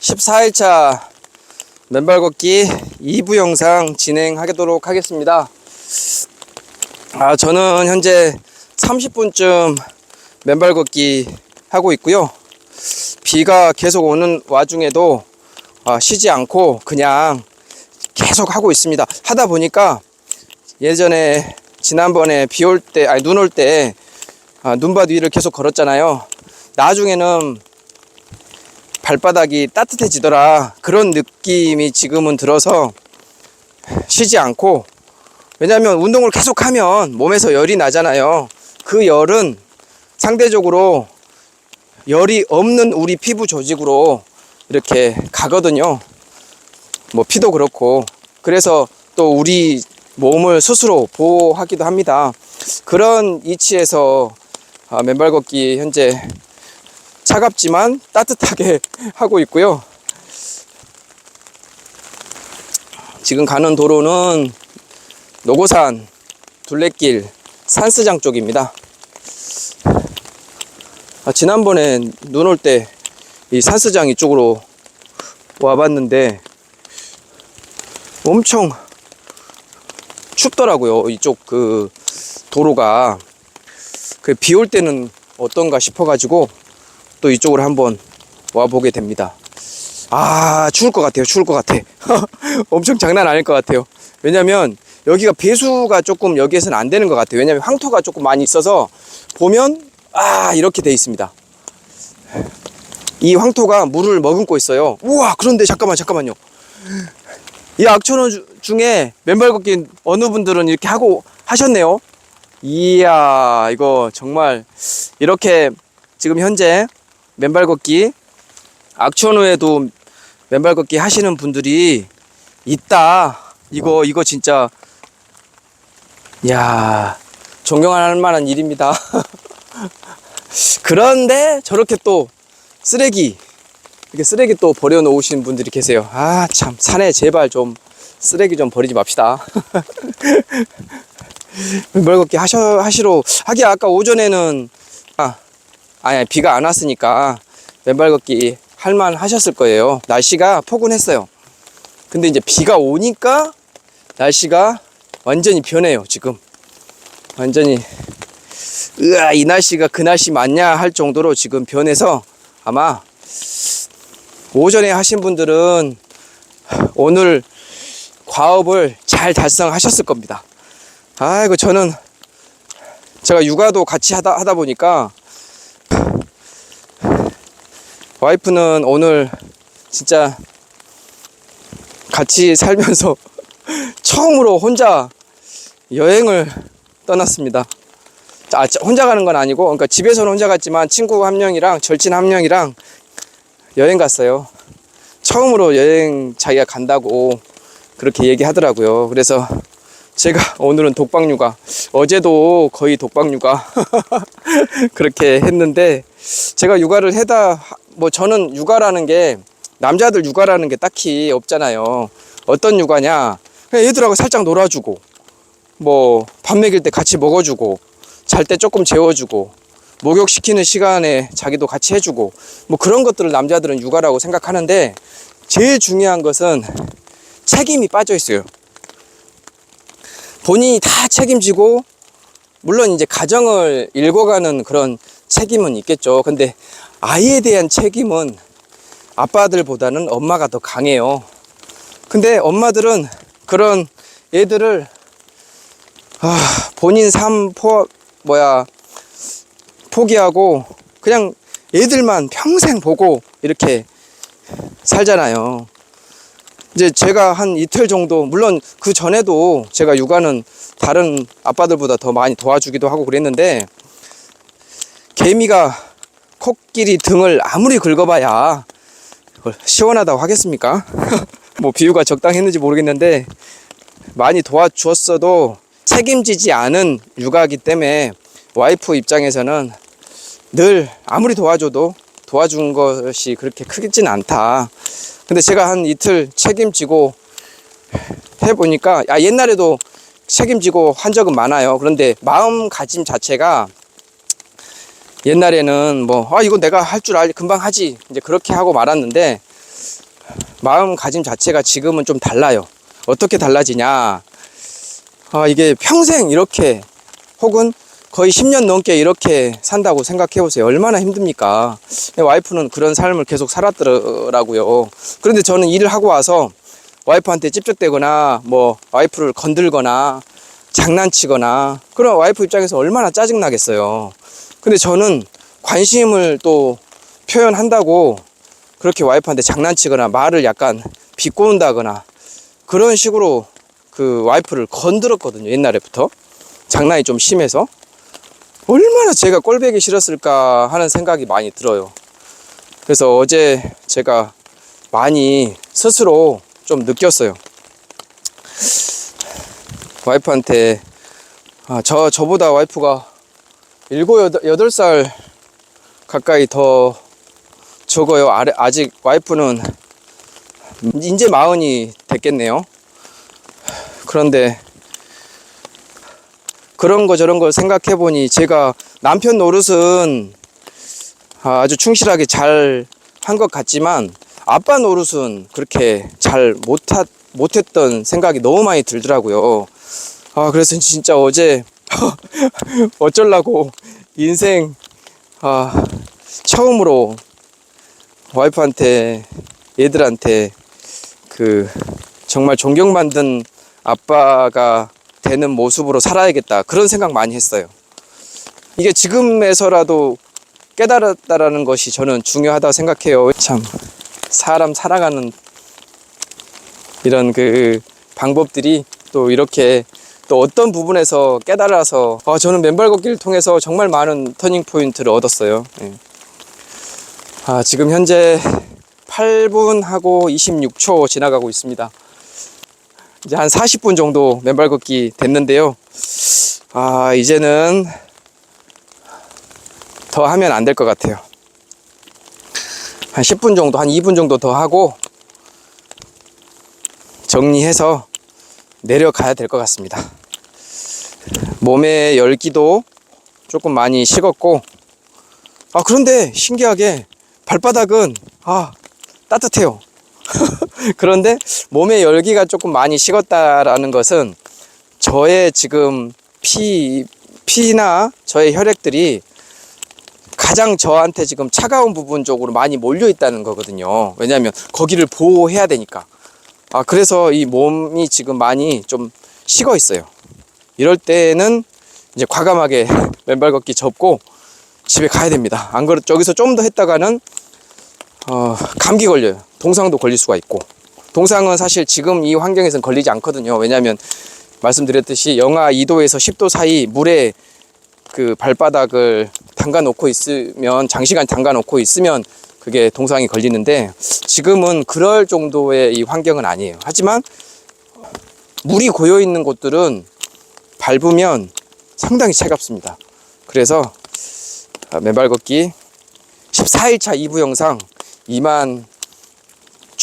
14일차 맨발 걷기 2부 영상 진행하도록 하겠습니다. 아, 저는 현재 30분쯤 맨발 걷기 하고 있고요. 비가 계속 오는 와중에도 아, 쉬지 않고 그냥 계속 하고 있습니다. 하다 보니까 예전에 지난번에 비 올 때, 아니 눈 올 때 아, 눈밭 위를 계속 걸었잖아요. 나중에는 발바닥이 따뜻해지더라. 그런 느낌이 지금은 들어서 쉬지 않고 왜냐하면 운동을 계속하면 몸에서 열이 나잖아요. 그 열은 상대적으로 열이 없는 우리 피부 조직으로 이렇게 가거든요. 뭐 피도 그렇고 그래서 또 우리 몸을 스스로 보호하기도 합니다. 그런 이치에서 아, 맨발 걷기 현재 차갑지만 따뜻하게 하고 있고요. 지금 가는 도로는 노고산 둘레길 산스장 쪽입니다. 아, 지난번에 눈 올 때 이 산스장 이쪽으로 와봤는데 엄청 춥더라고요. 이쪽 그 도로가 그 비 올 때는 어떤가 싶어가지고 또 이쪽으로 한번 와보게 됩니다. 아 추울 것 같아요. 추울 것 같아. 엄청 장난 아닐 것 같아요. 왜냐면 여기가 배수가 조금 여기에서는 안 되는 것 같아요. 왜냐면 황토가 조금 많이 있어서 보면 아 이렇게 돼 있습니다. 이 황토가 물을 머금고 있어요. 우와 그런데 잠깐만 잠깐만요. 이 악천후 주- 중에 맨발 걷기 어느 분들은 이렇게 하고 하셨네요. 이야 이거 정말 이렇게 지금 현재 맨발 걷기 악천 후에도 맨발 걷기 하시는 분들이 있다. 이거 이거 진짜 야 존경할 만한 일입니다. 그런데 저렇게 또 쓰레기 이렇게 쓰레기 또 버려 놓으시는 분들이 계세요. 아 참 산에 제발 좀 쓰레기 좀 버리지 맙시다. 맨발 걷기 하셔 하시러 하기 아까 오전에는 아 아니 비가 안 왔으니까 맨발 걷기 할만 하셨을 거예요. 날씨가 포근했어요. 근데 이제 비가 오니까 날씨가 완전히 변해요. 지금 완전히 으아 이 날씨가 그 날씨 맞냐 할 정도로 지금 변해서 아마 오전에 하신 분들은 오늘 과업을 잘 달성하셨을 겁니다. 아이고 저는 제가 육아도 같이 하다 하다 보니까 와이프는 오늘 진짜 같이 살면서 처음으로 혼자 여행을 떠났습니다. 아, 자, 혼자 가는 건 아니고, 그러니까 집에서는 혼자 갔지만 친구 한 명이랑 절친 한 명이랑 여행 갔어요. 처음으로 여행 자기가 간다고 그렇게 얘기하더라고요. 그래서 제가 오늘은 독박 육아, 어제도 거의 독박 육아 그렇게 했는데 제가 육아를 해다 뭐 저는 육아라는 게 남자들 육아라는 게 딱히 없잖아요. 어떤 육아냐? 그냥 얘들하고 살짝 놀아주고 뭐 밥 먹일 때 같이 먹어주고 잘 때 조금 재워주고 목욕시키는 시간에 자기도 같이 해주고 뭐 그런 것들을 남자들은 육아라고 생각하는데 제일 중요한 것은 책임이 빠져 있어요. 본인이 다 책임지고 물론 이제 가정을 일궈가는 그런 책임은 있겠죠. 근데 아이에 대한 책임은 아빠들보다는 엄마가 더 강해요. 근데 엄마들은 그런 애들을 아, 본인 삶 포, 뭐야 포기하고 그냥 애들만 평생 보고 이렇게 살잖아요. 이제 제가 한 이틀 정도 물론 그 전에도 제가 육아는 다른 아빠들보다 더 많이 도와주기도 하고 그랬는데 개미가 코끼리 등을 아무리 긁어봐야 시원하다고 하겠습니까? 뭐 비유가 적당했는지 모르겠는데 많이 도와주었어도 책임지지 않은 육아이기 때문에 와이프 입장에서는 늘 아무리 도와줘도 도와준 것이 그렇게 크지는 않다. 근데 제가 한 이틀 책임지고 해보니까 아, 옛날에도 책임지고 한 적은 많아요. 그런데 마음가짐 자체가 옛날에는 뭐, 아, 이거 내가 할 줄 알, 금방 하지. 이제 그렇게 하고 말았는데 마음가짐 자체가 지금은 좀 달라요. 어떻게 달라지냐? 아, 이게 평생 이렇게 혹은 거의 10년 넘게 이렇게 산다고 생각해 보세요. 얼마나 힘듭니까? 와이프는 그런 삶을 계속 살았더라고요. 그런데 저는 일을 하고 와서 와이프한테 찝쩍대거나 뭐 와이프를 건들거나 장난치거나 그런 와이프 입장에서 얼마나 짜증나겠어요. 근데 저는 관심을 또 표현한다고 그렇게 와이프한테 장난치거나 말을 약간 비꼬는다거나 그런 식으로 그 와이프를 건드렸거든요. 옛날에부터. 장난이 좀 심해서. 얼마나 제가 꼴배기 싫었을까 하는 생각이 많이 들어요. 그래서 어제 제가 많이 스스로 좀 느꼈어요. 와이프한테 아, 저 저보다 와이프가 일곱 여덟, 여덟 살 가까이 더 적어요. 아직 와이프는 이제 마흔이 됐겠네요. 그런데 그런 거 저런 걸 생각해 보니 제가 남편 노릇은 아, 아주 충실하게 잘 한 것 같지만 아빠 노릇은 그렇게 잘 못하, 못했던 생각이 너무 많이 들더라고요. 아, 그래서 진짜 어제 어쩌려고 인생 아, 처음으로 와이프한테 얘들한테 그 정말 존경받는 아빠가 되는 모습으로 살아야겠다 그런 생각 많이 했어요. 이게 지금에서라도 깨달았다라는 것이 저는 중요하다고 생각해요. 참 사람 살아가는 이런 그 방법들이 또 이렇게 또 어떤 부분에서 깨달아서 아, 저는 맨발 걷기를 통해서 정말 많은 터닝 포인트를 얻었어요. 예. 아, 지금 현재 8분 하고 26초 지나가고 있습니다. 이제 한 40분 정도 맨발 걷기 됐는데요. 아, 이제는 더 하면 안 될 것 같아요. 한 10분 정도, 한 2분 정도 더 하고 정리해서 내려가야 될 것 같습니다. 몸의 열기도 조금 많이 식었고, 아, 그런데 신기하게 발바닥은, 아, 따뜻해요. 그런데 몸의 열기가 조금 많이 식었다라는 것은 저의 지금 피, 피나 저의 혈액들이 가장 저한테 지금 차가운 부분 쪽으로 많이 몰려 있다는 거거든요. 왜냐하면 거기를 보호해야 되니까. 아, 그래서 이 몸이 지금 많이 좀 식어 있어요. 이럴 때는 이제 과감하게 맨발 걷기 접고 집에 가야 됩니다. 안 그렇, 저기서 좀 더 했다가는 어, 감기 걸려요. 동상도 걸릴 수가 있고. 동상은 사실 지금 이 환경에서는 걸리지 않거든요. 왜냐하면 말씀드렸듯이 영하 2도에서 10도 사이 물에 그 발바닥을 담가 놓고 있으면 장시간 담가 놓고 있으면 그게 동상이 걸리는데 지금은 그럴 정도의 이 환경은 아니에요. 하지만 물이 고여 있는 곳들은 밟으면 상당히 차갑습니다. 그래서 맨발 걷기 14일차 2부 영상 2만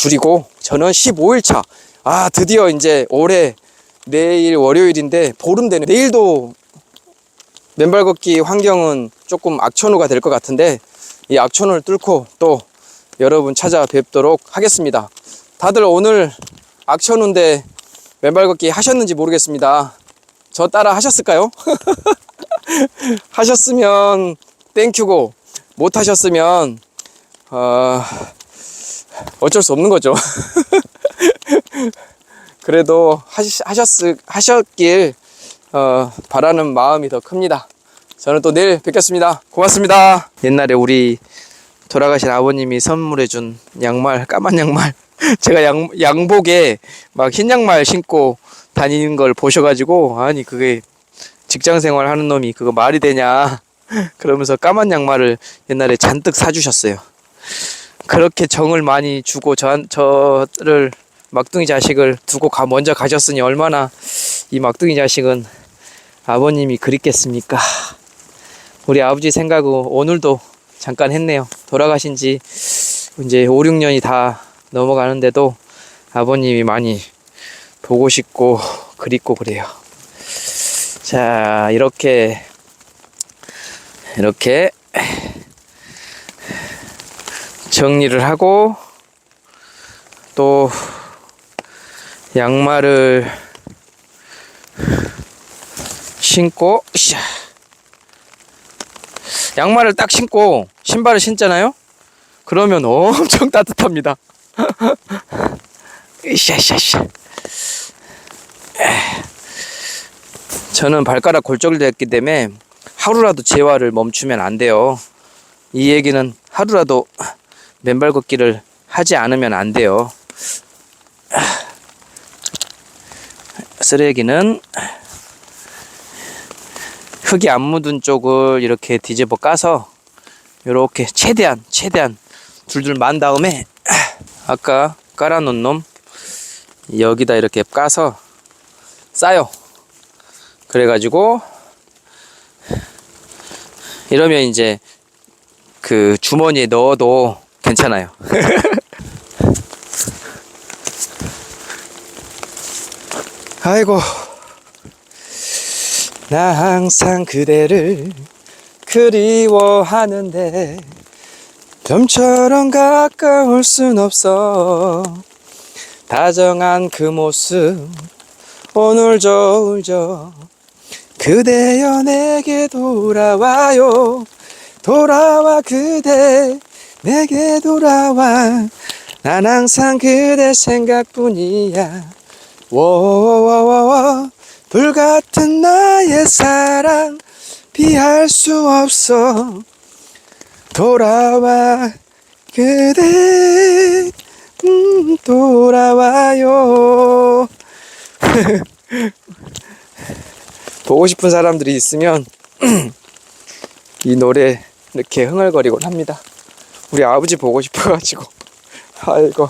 줄이고 저는 15일차. 아 드디어 이제 올해 내일 월요일인데 보름 되네. 내일도 맨발 걷기 환경은 조금 악천후가 될 것 같은데 이 악천후를 뚫고 또 여러분 찾아뵙도록 하겠습니다. 다들 오늘 악천후인데 맨발 걷기 하셨는지 모르겠습니다. 저 따라 하셨을까요? 하셨으면 땡큐고 못 하셨으면 어, 어쩔 수 없는 거죠. 그래도 하셨, 하셨길 어, 바라는 마음이 더 큽니다. 저는 또 내일 뵙겠습니다. 고맙습니다. 옛날에 우리 돌아가신 아버님이 선물해준 양말, 까만 양말. 제가 양, 양복에 막 흰 양말 신고 다니는 걸 보셔가지고, 아니, 그게 직장 생활 하는 놈이 그거 말이 되냐. 그러면서 까만 양말을 옛날에 잔뜩 사주셨어요. 그렇게 정을 많이 주고 저, 저를 막둥이 자식을 두고 가 먼저 가셨으니 얼마나 이 막둥이 자식은 아버님이 그립겠습니까? 우리 아버지 생각은 오늘도 잠깐 했네요. 돌아가신 지 이제 5, 6년이 다 넘어가는데도 아버님이 많이 보고 싶고 그립고 그래요. 자, 이렇게 이렇게 정리를 하고 또 양말을 신고 샤. 양말을 딱 신고 신발을 신잖아요? 그러면 엄청 따뜻합니다. 으쌰샤샤 저는 발가락 골절이 됐기 때문에 하루라도 재활을 멈추면 안 돼요. 이 얘기는 하루라도 맨발 걷기를 하지 않으면 안 돼요. 쓰레기는 흙이 안 묻은 쪽을 이렇게 뒤집어 까서 이렇게 최대한 최대한 둘둘 만 다음에 아까 깔아놓은 놈 여기다 이렇게 까서 싸요. 그래가지고 이러면 이제 그 주머니에 넣어도 괜찮아요. 아이고 나 항상 그대를 그리워하는데 좀처럼 가까울 순 없어. 다정한 그 모습 오늘 저 울저 그대여 내게 돌아와요. 돌아와 그대 내게 돌아와. 난 항상 그대 생각뿐이야. 워워워워 불같은 나의 사랑 피할 수 없어. 돌아와. 그대 음, 돌아와요. 보고 싶은 사람들이 있으면 이 노래 이렇게 흥얼거리곤 합니다 우리 아버지 보고 싶어가지고. 아이고